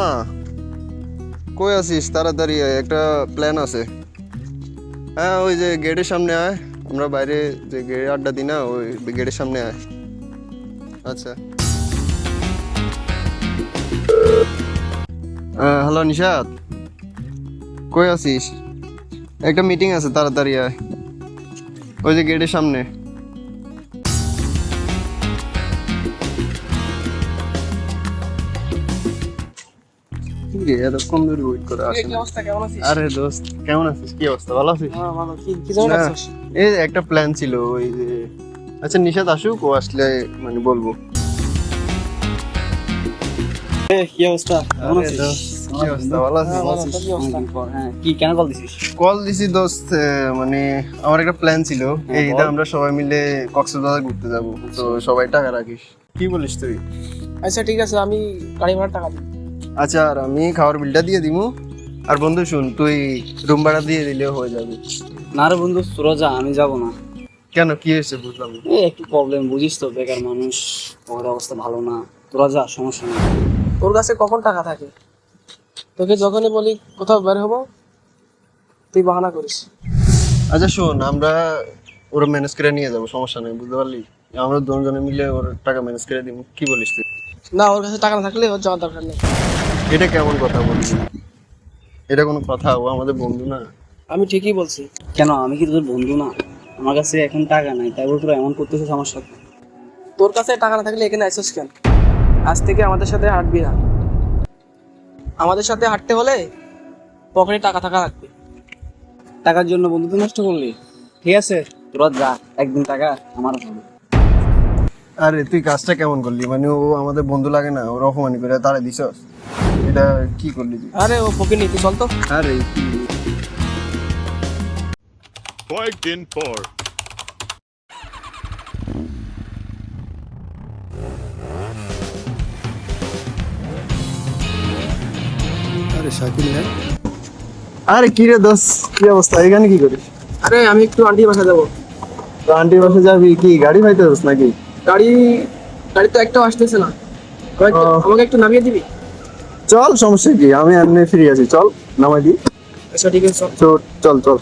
মামা কই আছিস? তাড়াতাড়ি আয়, একটা প্ল্যান আছে। হ্যাঁ ওই যে গেটের সামনে আয়। আমরা বাইরে যে গেটে আড্ডা দিই না ওই গেটের সামনে আয়। আচ্ছা। হ্যালো নিশাদ কই আছিস? একটা মিটিং আছে তাড়াতাড়ি আয়। ওই যে গেটের সামনে। এতক্ষণ ধরে করে আসে কি না। অবস্থা? কেমন আছিস? আরে দোস্ত কেমন আছিস? কি অবস্থা? ভালো আছিস? হ্যাঁ ভালো। কি কি জন্য এই একটা প্ল্যান ছিল ওই যে আচ্ছা নিশাদ আসুক ও আসলে মানে বলব। কি অবস্থা? কেমন আছিস? দোস্ত, কি অবস্থা? ভালো আছিস? হ্যাঁ, ভালো, তোর কি অবস্থা? অনেকদিন পর, হ্যাঁ কি কেন কল দিছি দোস্ত মানে আমার একটা প্ল্যান ছিল। এই ঈদে আমরা সবাই মিলে কক্সবাজার ঘুরতে যাব। তো সবাই টাকা রাখিস। কি বলিস তুই? আচ্ছা ঠিক আছে আমি গাড়ি ভাড়া টাকা দিই আচ্ছা আর আমি খাওয়ার বিলটা দিয়ে দিমু। আর বন্ধু শুন তুই রুম ভাড়া দিয়ে দিলে হয়ে যাবে। না রে বন্ধু তোরা যা আমি যাব না। কেন? কি হয়েছে বুঝলাম না। এই একটু প্রবলেম বুঝিস তো বেকার মানুষ ওর অবস্থা ভালো না। তোরা যা সমস্যা নেই। তোর কাছে কখন টাকা থাকে? তোকে যখনই বলি কোথাও বের হব তুই বাহানা করিস। আচ্ছা শোন আমরা ওরা ম্যানেজ করে নিয়ে যাব সমস্যা নেই বুঝতে পারলি? আমরা দুজনে মিলে ওর টাকা ম্যানেজ করে দিব কি বলিস তুই? না ওর কাছে টাকা না থাকলে ওর যাওয়ার দরকার নেই। এটা কেমন কথা বলছিস এটা কোনো কথা ও আমাদের বন্ধু না। আমি ঠিকই বলছি। কেন? আমি কি তোদের বন্ধু না? আমার কাছে এখন টাকা নাই তাই বলে তোরা এমন করতেছিস আমার সাথে? তোর কাছে টাকা না থাকলে এখানে আইসিস কেন? আজ থেকে আমাদের সাথে হাঁটবি না। আমাদের সাথে হাঁটতে হলে পকেটে টাকা থাকা লাগবে। টাকার জন্য বন্ধুত্ব নষ্ট করলি। ঠিক আছে তোরা যা একদিন টাকা আমার হবে। আরে তুই কাজটা কেমন করলি? মানে ও আমাদের বন্ধু লাগে না ওর অপমানি করে তারা দিছস? এটা কি করলি আরে ও ফকির নি তুই চল তো। আরে কি? কয়েকদিন পর। আরে শাকিল না আরে কি রে দোস কি অবস্থা? এখানে কি করিস? আরে আমি একটু আন্টি বাসা যাব। তো আন্টির বাসা যাবি কি? গাড়ি পাইতে দোস নাকি? গাড়ি গাড়ি তো একটাও আসতেছে না। আমাকে একটু নামিয়ে দিবি? চল সমস্যা কি? আমি এমনি ফ্রি আছি চল নামাই দি আচ্ছা ঠিক আছে চল। চল চল।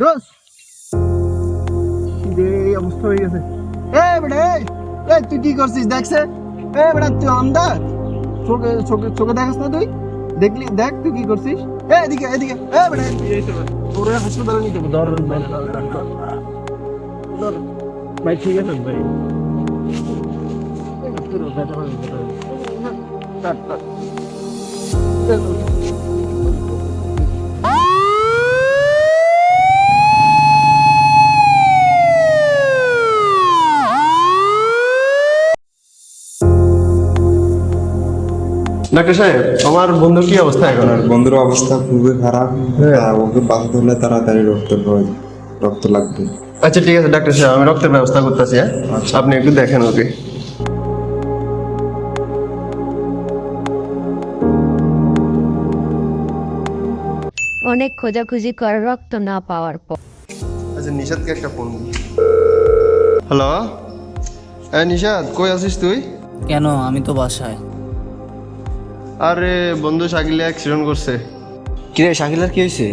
দোস অবস্থা হয়ে গেছে। এ বেটা এই তুই কি করছিস দেখছে এ বেটা তুই আন্দা চোখে চোখে চোখে দেখাস না তুই। দেখলি দেখ তুই কি করছিস। এ এদিকে এদিকে। এ বেটা তোরে হাসপাতালে নিতে হবে ধর। ধর। ভাই ঠিক আছে ভাই। ধর, ধর। ডাক্তার সাহেব আমার বন্ধুর কি অবস্থা এখন? আর বন্ধুর অবস্থা খুবই খারাপ। তা ওকে বাঁচতে হলে তাড়াতাড়ি রক্ত প্রয়োজন রক্ত লাগবে। আচ্ছা ঠিক আছে ডাক্তার সাহেব আমি রক্তের ব্যবস্থা করতেছি হ্যাঁ? আপনি একটু দেখেন ওকে। অনেক খোঁজাখুঁজি করে রক্ত না পাওয়ার পর। আচ্ছা নিশাদকে একটা ফোন হ্যালো হ্যাঁ নিশাদ কই আছিস তুই? কেন? আমি তো বাসায়। আরে বন্ধু শাকিলে অ্যাক্সিডেন্ট করছে। কিরে শাকিলার কি হয়েছে?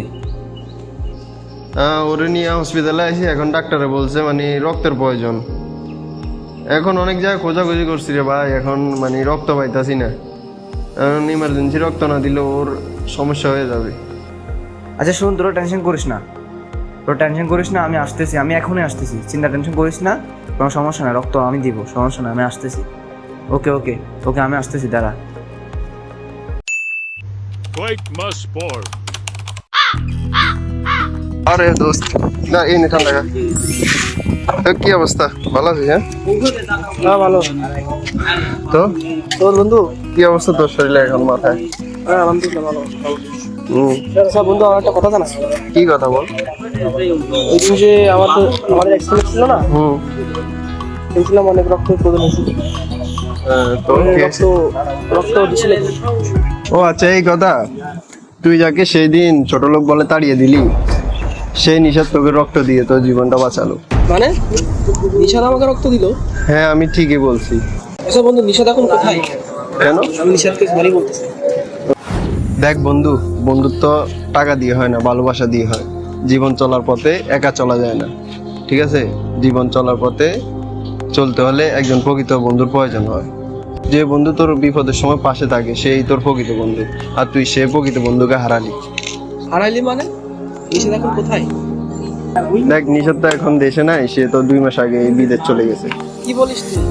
ওরে নিয়ে হসপিটালে আইসি এখন ডাক্তারে বলছে মানে রক্তের প্রয়োজন। এখন অনেক জায়গায় খোঁজাখুঁজি করছি রে ভাই এখন মানে রক্ত পাইতাছি না। এখন ইমার্জেন্সি রক্ত না দিলে ওর সমস্যা হয়ে যাবে। আচ্ছা শোন তোরা টেনশন করিস না। তোরা টেনশন করিস না আমি আসতেছি আমি এখনই আসতেছি। চিন্তা টেনশন করিস না কোনো সমস্যা না রক্ত আমি দিব সমস্যা না আমি আসতেছি। ওকে ওকে ওকে আমি আসতেছি দাঁড়া। কয়েক মাস পর আরে দোস্ত না এই নে ঠান্ডা। তো কি অবস্থা? ভালো আছিস হ্যাঁ? হ্যাঁ ভালো। তো? তোর বন্ধু? কি অবস্থা তোর শরীরে এখন মাথায়? হ্যাঁ আলহামদুলিল্লাহ ভালো। হুম। আচ্ছা বন্ধু আমার একটা কথা জানা কি কথা বল? ওই দিন যে আমাদের আমাদের অ্যাক্সিডেন্ট ছিল না? হুম। শুনছিলাম অনেক রক্ত প্রয়োজন হয়েছিল হ্যাঁ, তো কি? রক্ত রক্ত দিছিলে ও আচ্ছা এই কথা। তুই যাকে সেই দিন ছোট লোক বলে তাড়িয়ে দিলি সেই নিষাদ তোকে রক্ত দিয়ে তোর জীবনটা বাঁচালো। মানে? নিশাদ আমাকে রক্ত দিল? হ্যাঁ আমি ঠিকই বলছি। আচ্ছা বন্ধু নিশাদ এখন কোথায়? কেন? আমি নিশাদকে সরি বলতেছি। দেখ বন্ধু বন্ধুত্ব টাকা দিয়ে হয় না ভালোবাসা দিয়ে হয়। জীবন চলার পথে একা চলা যায় না। ঠিক আছে? জীবন চলার পথে চলতে হলে একজন প্রকৃত বন্ধুর প্রয়োজন হয়। যে বন্ধু তোর বিপদের সময় পাশে থাকে সেই তোর প্রকৃত বন্ধু। আর তুই সে প্রকৃত বন্ধুকে হারালি। হারালি মানে? নিষেধ এখন কোথায়? দেখ নিষেধ তো এখন দেশে নাই সে তো দুই মাস আগে বিদেশ চলে গেছে। কি বলিস তুই?